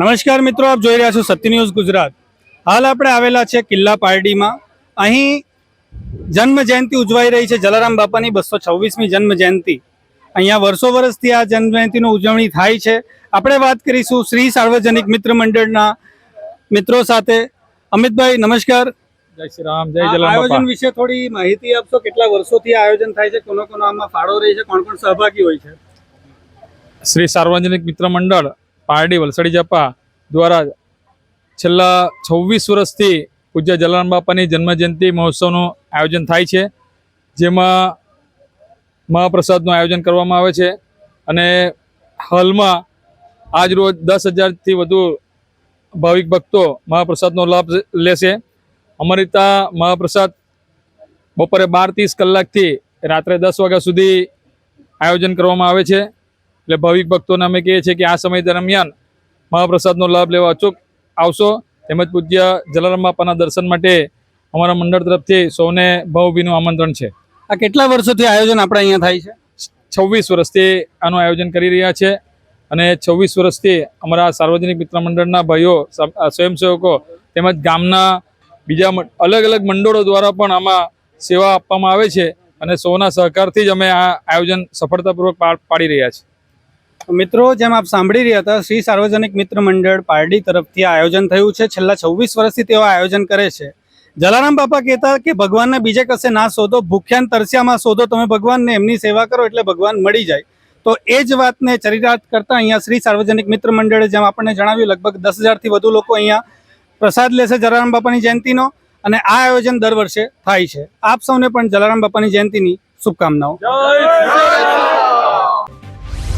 નમસ્કાર મિત્રો આપ જોઈ રહ્યા છો સત્ય ન્યૂઝ ગુજરાત. હાલ આપણે આવેલા છે કિલ્લા પારડીમાં અહીં જન્મ જયંતિ ઉજવાઈ રહી છે જલારામ બાપાની બસો છવ્વીસમી જન્મ જયંતિ અહીંયા વર્ષો વર્ષથી આ જન્મ જયંતિની ઉજવણી થાય છે. આપણે વાત કરીશું શ્રી સાર્વજનિક મિત્ર મંડળના મિત્રો સાથે. અમિતભાઈ નમસ્કાર. જય શ્રી રામ જય જલારામ આયોજન વિશે થોડી માહિતી આપશો? કેટલા વર્ષોથી આયોજન થાય છે? કોનો કોનો આમાં ફાળો રહી છે? કોણ કોણ સહભાગી હોય છે? શ્રી સાર્વજનિક મિત્ર મંડળ પારડી વલસાડી જાપા દ્વારા છેલ્લા છવ્વીસ વર્ષથી પૂજ્ય જલારામ બાપાની જન્મજયંતિ મહોત્સવનું આયોજન થાય છે. જેમાં મહાપ્રસાદનું આયોજન કરવામાં આવે છે અને હાલમાં આજ રોજ દસ હજારથી વધુ ભાવિક ભક્તો મહાપ્રસાદનો લાભ લેશે. અમારી ત્યાં મહાપ્રસાદ બપોરે બાર ત્રીસ કલાકથી રાત્રે દસ વાગ્યા સુધી આયોજન કરવામાં આવે છે. એટલે ભાવિક ભક્તોને અમે કહીએ છીએ કે આ સમય દરમિયાન મહાપ્રસાદનો લાભ લેવા અચૂક આવશો. તેમજ પૂજ્ય જલારામ બાપાના દર્શન માટે અમારા મંડળ તરફથી સૌને ભાવભીનું આમંત્રણ છે. આ કેટલા વર્ષોથી આયોજન આપણે અહીંયા થાય છે? છવ્વીસ વર્ષથી આનું આયોજન કરી રહ્યા છે અને છવ્વીસ વર્ષથી અમારા સાર્વજનિક મિત્ર મંડળના ભાઈઓ સ્વયંસેવકો તેમજ ગામના બીજા અલગ અલગ મંડળો દ્વારા પણ આમાં સેવા આપવામાં આવે છે અને સૌના સહકારથી જ અમે આ આયોજન સફળતાપૂર્વક પાર પાડી રહ્યા છીએ. મિત્રો, જેમ આપ સાંભળી રહ્યા હતા, શ્રી સાર્વજનિક મિત્ર મંડળ પારડી તરફથી આયોજન થયું છે. છેલ્લા છવ્વીસ વર્ષથી તેઓ આયોજન કરે છે. જલારામ બાપા કહેતા કે, ભગવાનને બીજે કશે ના શોધો. ભૂખ્યાન તરસ્યામાં શોધો. તમે ભગવાનને એમની સેવા કરો એટલે ભગવાન મળી જાય. તો એ જ વાતને ચરિતાર્થ કરતા અહીંયા શ્રી સાર્વજનિક મિત્ર મંડળે, જેમ આપણને જણાવ્યું, લગભગ દસ હજારથી વધુ લોકો અહીંયા પ્રસાદ લેશે જલારામ બાપાની જયંતિનો. અને આ આયોજન દર વર્ષે થાય છે. આપ સૌને પણ જલારામ બાપાની જયંતિની શુભકામનાઓ.